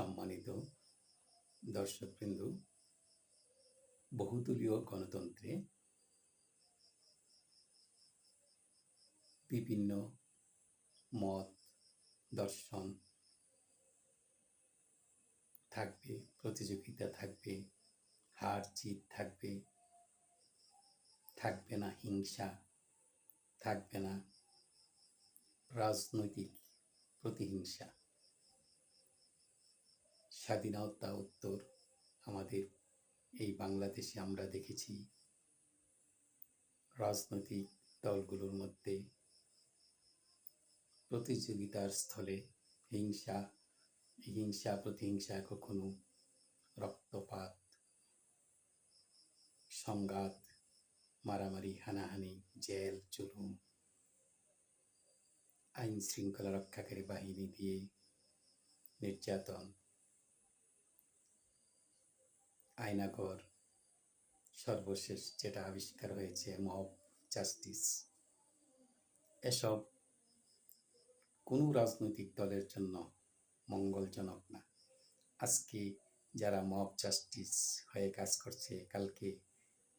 সম্মানিত দর্শকবৃন্দ, বহুদলীয় গণতন্ত্রে বিভিন্ন মত দর্শন থাকবে, প্রতিযোগিতা থাকবে, হার জিত থাকবে থাকবে না হিংসা, থাকবে না রাজনৈতিক প্রতিহিংসা। স্বাধীনতা উত্তর আমাদের এই বাংলাদেশে আমরা দেখেছি। রাজনৈতিক দলগুলোর মধ্যে প্রতিযোগিতার স্থলে হিংসা হিংসা প্রতিহিংসা কখনো রক্তপাত, সংঘাত, মারামারি, হানাহানি, জেল, জুলুম আইন শৃঙ্খলা রক্ষাকারী বাহিনী দিয়ে নির্যাতন আয়নাগর সর্বশেষ যেটা আবিষ্কার হয়েছে, মব জাস্টিস। এসব কোনো রাজনৈতিক দলের জন্য মঙ্গলজনক না। আজকে যারা মব জাস্টিস হয়ে কাজ করছে, কালকে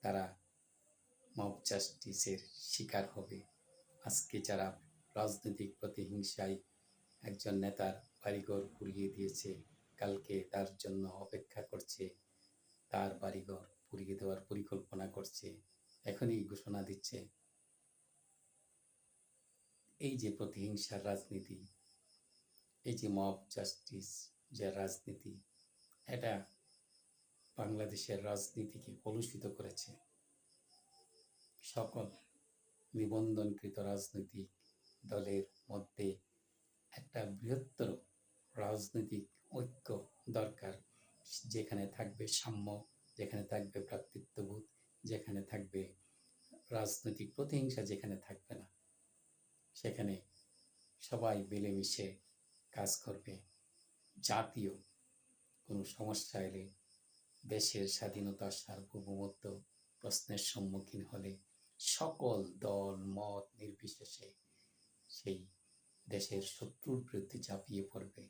তারা মব জাস্টিসের শিকার হবে। আজকে যারা রাজনৈতিক প্রতিহিংসায় একজন নেতার বাড়িঘর পুড়িয়ে দিয়েছে, কালকে তার জন্য অপেক্ষা করছে তার বাড়িঘর পুড়িয়ে দেওয়ার পরিকল্পনা করছে। এখনই ঘোষণা দিচ্ছে। এই যে প্রতিহিংসার রাজনীতি, এই যে মব জাস্টিস যে রাজনীতি, এটা বাংলাদেশের রাজনীতিকে কলুষিত করেছে। সকল নিবন্ধনকৃত রাজনৈতিক দলের মধ্যে একটা বৃহত্তর রাজনৈতিক ঐক্য দরকার। যেখানে থাকবে সাম্য, যেখানে থাকবে ভ্রাতৃত্ববোধ, যেখানে থাকবে রাজনৈতিক প্রতিহিংসা, যেখানে থাকবে না। সেখানে সবাই মিলেমিশে কাজ করবে। জাতীয় কোনো সমস্যা এলে দেশের স্বাধীনতা সার্বভৌমত্ব প্রশ্নের সম্মুখীন হলে সকল দল, মত নির্বিশেষে সেই দেশের শত্রুর বিরুদ্ধে ঝাঁপিয়ে পড়বে।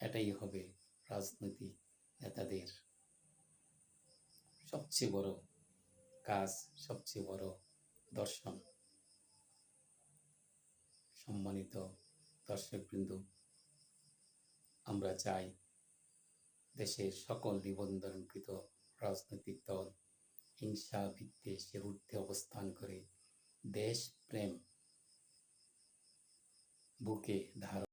এটাই হবে রাজনৈতিক নেতাদের সবচেয়ে বড় কাজ, সবচেয়ে বড় দর্শন। সম্মানিত দর্শকবৃন্দ, আমরা চাই দেশের সকল নিবন্ধনকৃত রাজনৈতিক দল হিংসা বিদ্বেষের ঊর্ধ্বে অবস্থান করে দেশ প্রেম বুকে ধারণ